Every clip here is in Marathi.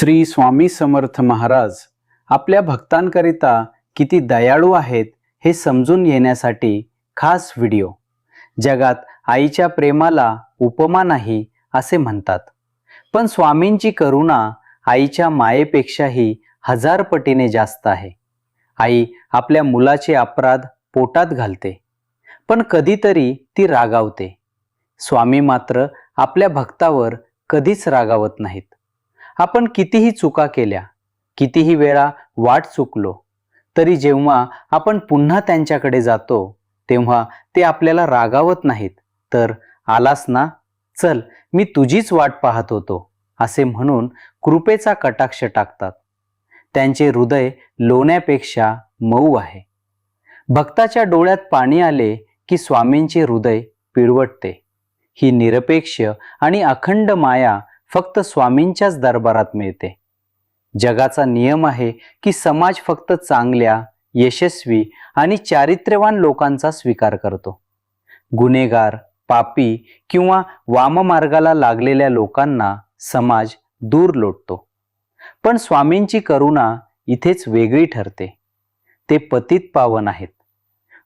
श्री स्वामी समर्थ महाराज आपल्या भक्तांकरिता किती दयाळू आहेत हे समजून येण्यासाठी खास व्हिडिओ. जगात आईच्या प्रेमाला उपमा नाही असे म्हणतात. पण स्वामींची करुणा आईच्या मायेपेक्षाही हजार पटीने जास्त आहे. आई आपल्या मुलाचे अपराध पोटात घालते. पण कधीतरी ती रागावते. स्वामी मात्र आपल्या भक्तावर कधीच रागावत नाहीत. आपण कितीही चुका केल्या कितीही वेळा वाट चुकलो तरी जेव्हा आपण पुन्हा त्यांच्याकडे जातो तेव्हा ते आपल्याला रागावत नाहीत. तर आलास ना? चल मी तुझीच वाट पाहत होतो असे म्हणून कृपेचा कटाक्ष टाकतात. त्यांचे हृदय लोण्यापेक्षा मऊ आहे. भक्ताच्या डोळ्यात पाणी आले की स्वामींचे हृदय पिळवटते. ही निरपेक्ष आणि अखंड माया फक्त स्वामींच्याच दरबारात मिळते. जगाचा नियम आहे की समाज फक्त चांगल्या यशस्वी आणि चारित्र्यवान लोकांचा स्वीकार करतो. गुन्हेगार पापी किंवा वाममार्गाला लागलेल्या लोकांना समाज दूर लोटतो. पण स्वामींची करुणा इथेच वेगळी ठरते. ते पतित पावन आहेत.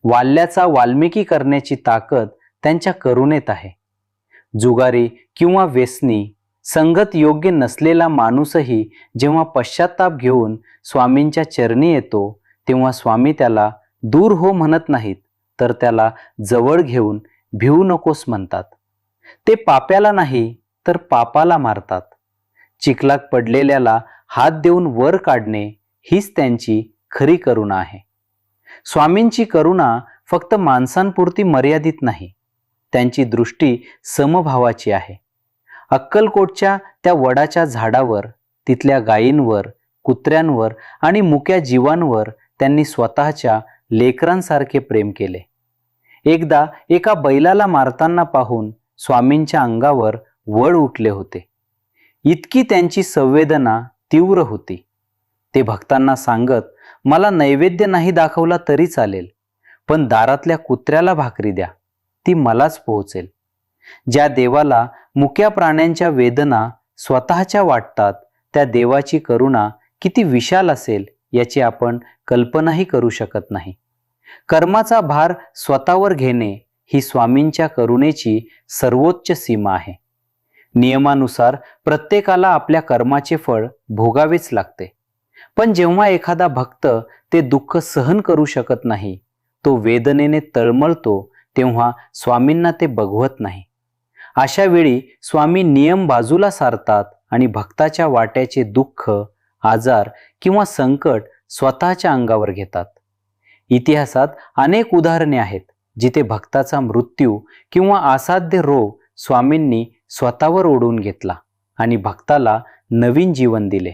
वाल्याचा वाल्मिकी करण्याची ताकद त्यांच्या करुणेत आहे. जुगारी किंवा व्यसनी संगत योग्य नसलेला माणूसही जेव्हा पश्चाताप घेऊन स्वामींच्या चरणी येतो तेव्हा स्वामी त्याला दूर हो म्हणत नाहीत तर त्याला जवळ घेऊन भिवू नकोस म्हणतात. ते पाप्याला नाही तर पापाला मारतात. चिखलात पडलेल्याला हात देऊन वर काढणे हीच त्यांची खरी करुणा आहे. स्वामींची करुणा फक्त माणसांपुरती मर्यादित नाही त्यांची दृष्टी समभावाची आहे. अक्कलकोटच्या त्या वडाच्या झाडावर तिथल्या गायींवर कुत्र्यांवर आणि मुक्या जीवांवर त्यांनी स्वतःच्या लेकरांसारखे प्रेम केले. एकदा एका बैलाला मारताना पाहून स्वामींच्या अंगावर वड उठले होते. इतकी त्यांची संवेदना तीव्र होती. ते भक्तांना सांगत मला नैवेद्य नाही दाखवला तरी चालेल पण दारातल्या कुत्र्याला भाकरी द्या ती मलाच पोहोचेल. ज्या देवाला मुक्या प्राण्यांच्या वेदना स्वतःच्या वाटतात. त्या देवाची करुणा किती विशाल असेल याची आपण कल्पनाही करू शकत नाही. कर्माचा भार स्वतःवर घेणे ही स्वामींच्या करुणेची सर्वोच्च सीमा आहे. नियमानुसार प्रत्येकाला आपल्या कर्माचे फळ भोगावेच लागते. पण जेव्हा एखादा भक्त ते दुःख सहन करू शकत नाही तो वेदनेने तळमळतो तेव्हा स्वामींना ते बघवत नाही. अशा वेळी स्वामी नियम बाजूला सारतात आणि भक्ताच्या वाट्याचे दुःख आजार किंवा संकट स्वतःच्या अंगावर घेतात. इतिहासात अनेक उदाहरणे आहेत जिथे भक्ताचा मृत्यू किंवा असाध्य रोग स्वामींनी स्वतःवर ओढून घेतला आणि भक्ताला नवीन जीवन दिले.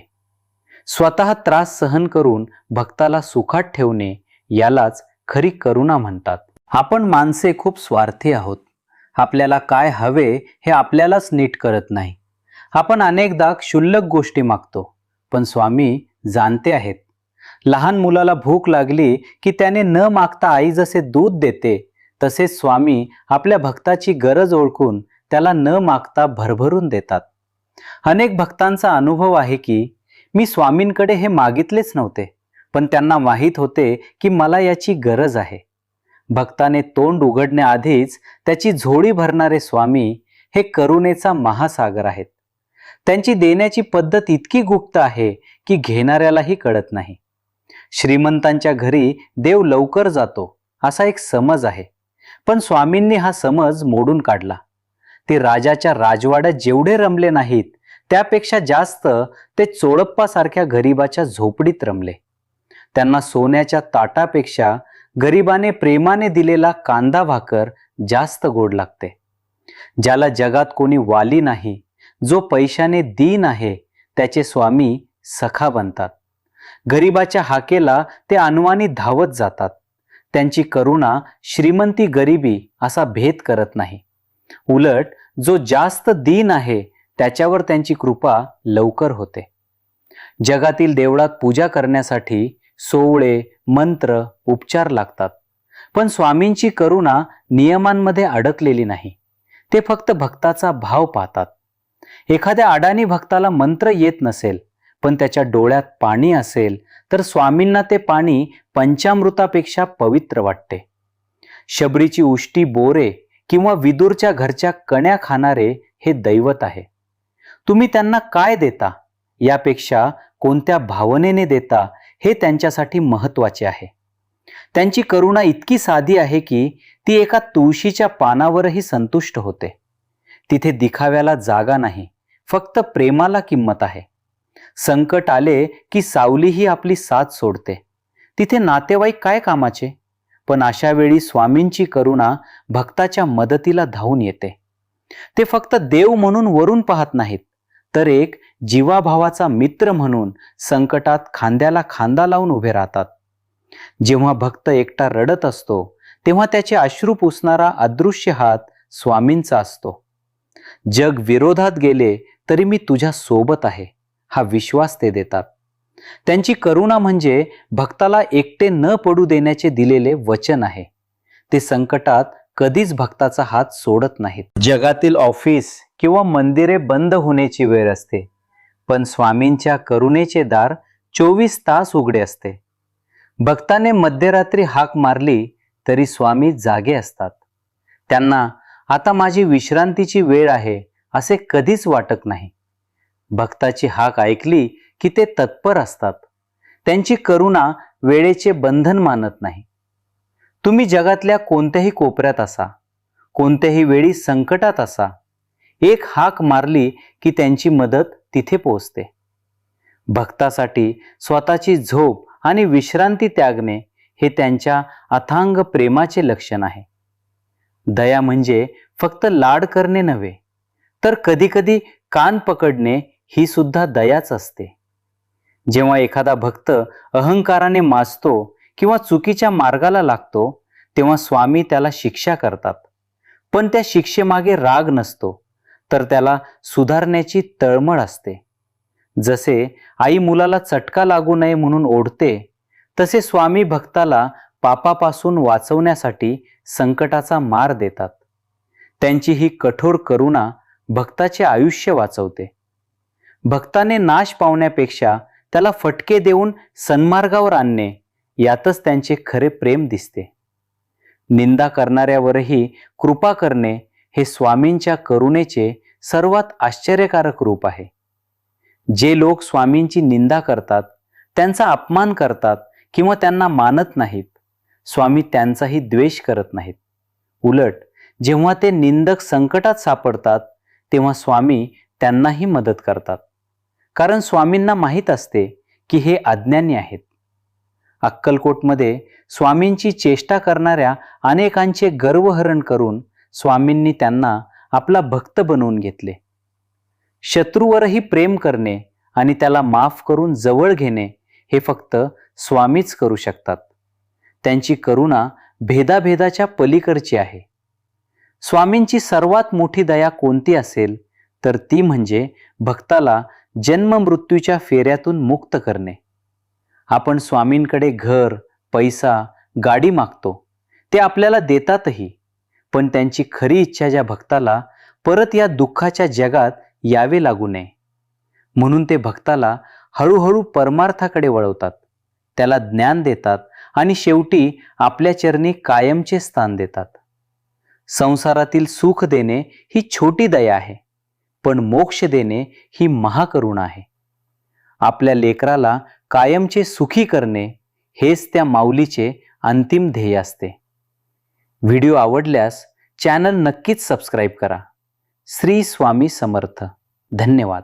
स्वतः त्रास सहन करून भक्ताला सुखात ठेवणे यालाच खरी करुणा म्हणतात. आपण माणसे खूप स्वार्थी आहोत. आपल्याला काय हवे हे आपल्यालाच नीट करत नाही. आपण अनेकदा क्षुल्लक गोष्टी मागतो पण स्वामी जाणते आहेत. लहान मुलाला भूक लागली की त्याने न मागता आई जसे दूध देते तसेच स्वामी आपल्या भक्ताची गरज ओळखून त्याला न मागता भरभरून देतात. अनेक भक्तांचा अनुभव आहे की मी स्वामींकडे हे मागितलेच नव्हते पण त्यांना माहीत होते की मला याची गरज आहे. भक्ताने तोंड उघडण्याआधीच त्याची झोळी भरणारे स्वामी हे करुणेचा महासागर आहेत. त्यांची देण्याची पद्धत इतकी गुप्त आहे की घेणाऱ्यालाही कळत नाही. श्रीमंतांच्या घरी देव लवकर जातो असा एक समज आहे. पण स्वामींनी हा समज मोडून काढला. ते राजाच्या राजवाड्यात जेवढे रमले नाहीत त्यापेक्षा जास्त ते चोळप्पासारख्या गरीबाच्या झोपडीत रमले. त्यांना सोन्याच्या ताटापेक्षा गरिबाने प्रेमाने दिलेला कांदा भाकर जास्त गोड लागते. ज्याला जगात कोणी वाली नाही जो पैशाने दीन आहे त्याचे स्वामी सखा बनतात. गरिबाच्या हाकेला ते अनवानी धावत जातात. त्यांची करुणा श्रीमंती गरिबी असा भेद करत नाही. उलट जो जास्त दीन आहे त्याच्यावर त्यांची कृपा लवकर होते. जगातील देवळात पूजा करण्यासाठी सोवळे मंत्र उपचार लागतात. पण स्वामींची करुणा नियमांमध्ये अडकलेली नाही. ते फक्त भक्ताचा भाव पाहतात. एखाद्या अडाणी भक्ताला मंत्र येत नसेल पण त्याच्या डोळ्यात पाणी असेल तर स्वामींना ते पाणी पंचामृतापेक्षा पवित्र वाटते. शबरीची उष्टी बोरे किंवा विदूरच्या घरच्या कण्या खाणारे हे दैवत आहे. तुम्ही त्यांना काय देता? यापेक्षा कोणत्या भावनेने देता? हे त्यांच्यासाठी महत्त्वाचे आहे. त्यांची करुणा इतकी साधी आहे की ती एका तुळशीच्या पानावरही संतुष्ट होते. तिथे दिखाव्याला जागा नाही फक्त प्रेमाला किंमत आहे. संकट आले की सावलीही आपली साथ सोडते. तिथे नातेवाईक काय कामाचे? पण अशा वेळी स्वामींची करुणा भक्ताच्या मदतीला धावून येते. ते फक्त देव म्हणून वरून पाहत नाहीत. तर एक जीवाभावाचा मित्र म्हणून संकटात खांद्याला खांदा लावून उभे राहतात. जेव्हा भक्त एकटा रडत असतो तेव्हा त्याचे अश्रू पुसणारा अदृश्य हात स्वामींचा असतो. जग विरोधात गेले तरी मी तुझ्या सोबत आहे हा विश्वास ते देतात. त्यांची करुणा म्हणजे भक्ताला एकटे न पडू देण्याचे दिलेले वचन आहे. ते संकटात कधीच भक्ताचा हात सोडत नाहीत. जगातील ऑफिस किंवा मंदिरे बंद होण्याची वेळ असते पण स्वामींच्या करुणेचे दार चोवीस तास उघडे असते. भक्ताने मध्यरात्री हाक मारली तरी स्वामी जागे असतात. त्यांना आता माझी विश्रांतीची वेळ आहे असे कधीच वाटत नाही. भक्ताची हाक ऐकली की ते तत्पर असतात. त्यांची करुणा वेळेचे बंधन मानत नाही. तुम्ही जगातल्या कोणत्याही कोपऱ्यात असा कोणत्याही वेळी संकटात असा. एक हाक मारली की त्यांची मदत तिथे पोहोचते. भक्तासाठी स्वतःची झोप आणि विश्रांती त्यागणे हे त्यांच्या अथांग प्रेमाचे लक्षण आहे. दया म्हणजे फक्त लाड करणे नव्हे तर कधीकधी कान पकडणे ही सुद्धा दयाच असते. जेव्हा एखादा भक्त अहंकाराने माजतो किंवा चुकीच्या मार्गाला लागतो तेव्हा स्वामी त्याला शिक्षा करतात. पण त्या शिक्षेमागे राग नसतो तर त्याला सुधारण्याची तळमळ असते. जसे आई मुलाला चटका लागू नये म्हणून ओढते तसे स्वामी भक्ताला पापापासून वाचवण्यासाठी संकटाचा मार देतात. त्यांची ही कठोर करुणा भक्ताचे आयुष्य वाचवते. भक्ताने नाश पावण्यापेक्षा त्याला फटके देऊन सन्मार्गावर आणणे यातच त्यांचे खरे प्रेम दिसते. निंदा करणाऱ्यावरही कृपा करणे हे स्वामींच्या करुणेचे सर्वात आश्चर्यकारक रूप आहे. जे लोक स्वामींची निंदा करतात त्यांचा अपमान करतात किंवा त्यांना मानत नाहीत स्वामी त्यांचाही द्वेष करत नाहीत. उलट जेव्हा ते निंदक संकटात सापडतात तेव्हा स्वामी त्यांनाही मदत करतात. कारण स्वामींना माहीत असते की हे अज्ञानी आहेत. अक्कलकोटमध्ये स्वामींची चेष्टा करणाऱ्या अनेकांचे गर्वहरण करून स्वामींनी त्यांना आपला भक्त बनवून घेतले. शत्रूवरही प्रेम करणे आणि त्याला माफ करून जवळ घेणे हे फक्त स्वामीच करू शकतात. त्यांची करुणा भेदाभेदाच्या पलीकडची आहे. स्वामींची सर्वात मोठी दया कोणती असेल तर ती म्हणजे भक्ताला जन्म मृत्यूच्या फेऱ्यातून मुक्त करणे. आपण स्वामींकडे घर पैसा गाडी मागतो. ते आपल्याला देतातही. पण त्यांची खरी इच्छा ज्या भक्ताला परत या दुःखाच्या जगात यावे लागू नये. म्हणून ते भक्ताला हळूहळू परमार्थाकडे वळवतात. त्याला ज्ञान देतात आणि शेवटी आपल्या चरणी कायमचे स्थान देतात. संसारातील सुख देणे ही छोटी दया आहे पण मोक्ष देणे ही महाकरुणा आहे. आपल्या लेकराला कायमचे सुखी करणे हेच त्या माऊलीचे अंतिम ध्येय असते. व्हिडिओ आवडल्यास चॅनल नक्कीच सबस्क्राईब करा. श्री स्वामी समर्थ. धन्यवाद.